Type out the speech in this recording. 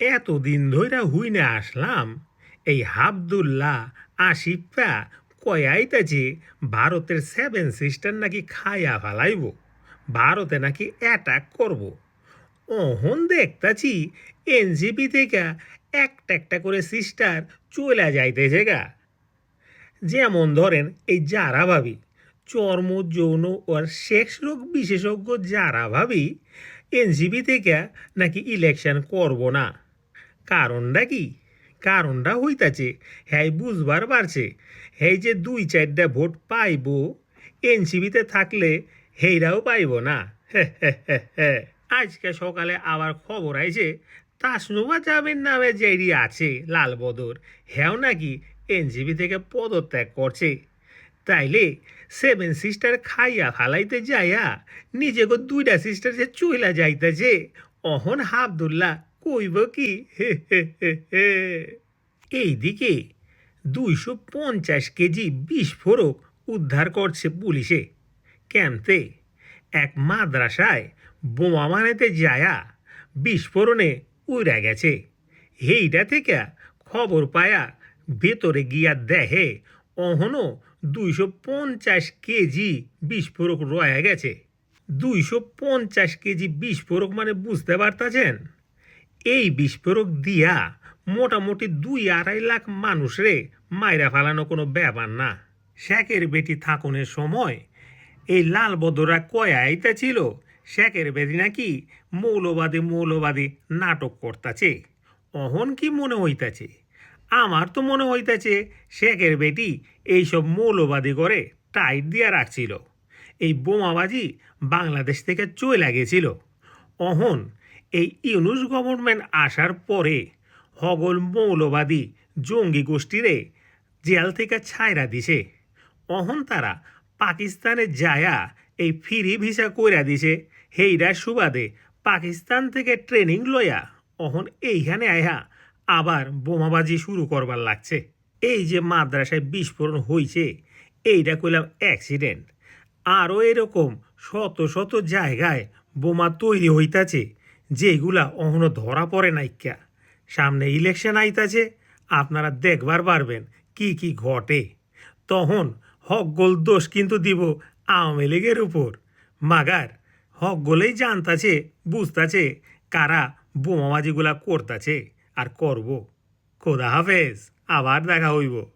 এতদিন ধইরা হুইনে আসলাম। এই হাবদুল্লাহ আসিফা কয়াইতাছে ভারতের সেভেন সিস্টার নাকি খায়া ফালাইব? ভারতে নাকি অ্যাটাক করব? অহন দেখতাছি এনজিপি থেকে একটা একটা করে সিস্টার চলে যাইতেছে গা। যেমন ধরেন এই যারা ভাবি, চর্ম, যৌন ও সেক্স রোগ বিশেষজ্ঞ যারা ভাবি, এনজিপি থেকে নাকি ইলেকশন করব না। কারণটা কি? কারণটা হইতাছে হ্যাঁ বুঝবার পারছে হ্যাঁ যে দুই চারটা ভোট পাইব এনসিবিতে থাকলে হেইরাও পাইব না। আজকে সকালে আবার খবর আইছে তাসনুবা জামিন নামে যেই আছে, লালবদর। হ্যাও নাকি এনজিবি থেকে পদত্যাগ করছে। তাইলে সেভেন সিস্টার খাইয়া ফালাইতে যাইয়া নিজেকে দুইটা সিস্টার যে চইলা যাইতেছে, অহন হাবদুল্লাহ কইব কি? হে হে এইদিকে দুইশো পঞ্চাশ কেজি বিস্ফোরক উদ্ধার করছে পুলিশে। ক্যাম্পে এক মাদ্রাসায় বোমা মানেতে যায়া বিস্ফোরণে উড়া গেছে। এইটা থেকে খবর পায়া ভেতরে গিয়া দেহে অহনো দুইশো পঞ্চাশ কেজি বিস্ফোরক রয়ে গেছে। দুইশো পঞ্চাশ কেজি বিস্ফোরক মানে বুঝতে পারতাছেন? এই বিস্ফোরক দিয়া মোটামুটি দুই আড়াই লাখ মানুষরে মাইরা ফেলানো কোনো ব্যাপার না। শেখের বেটি থাকুনের সময় এই লাল বদরা কয়া আইতা ছিল শেখের বেটি নাকি মৌলবাদী মৌলবাদী নাটক করতাছে। অহন কি মনে হইতাছে? আমার তো মনে হইতাছে শেখের বেটি এইসব মৌলবাদী করে টাইট দিয়া রাখছিল। এই বোমাবাজি বাংলাদেশ থেকে চলে গেছিল। অহন এই ইউনুস গভর্নমেন্ট আসার পরে হগল মৌলবাদী জঙ্গি গোষ্ঠীরে জেল থেকে ছায়রা দিছে। অহন তারা পাকিস্তানে যায়া এই ফিরি ভিসা কইরা দিছে। হেইডার সুবাদে পাকিস্তান থেকে ট্রেনিং লয়া অহন এইখানে আয়া আবার বোমাবাজি শুরু করবার লাগছে। এই যে মাদ্রাসায় বিস্ফোরণ হইছে এইটা কইলাম অ্যাক্সিডেন্ট আরও এরকম শত শত জায়গায় বোমা তৈরি হইতাছে। যেগুলা অহনো ধরা পড়ে নাইকা সামনে ইলেকশন আইতাছে, আপনারা দেখবার পারবেন কি কি ঘটে। তখন হক গোল দোষ কিন্তু দিব আওয়ামী লীগের উপর। মাগার হক গোলেই জানতাছে, বুঝতাছে কারা বোমাবাজিগুলা করতাছে। আর করব। খোদা হাফেজ, আবার দেখা হইব।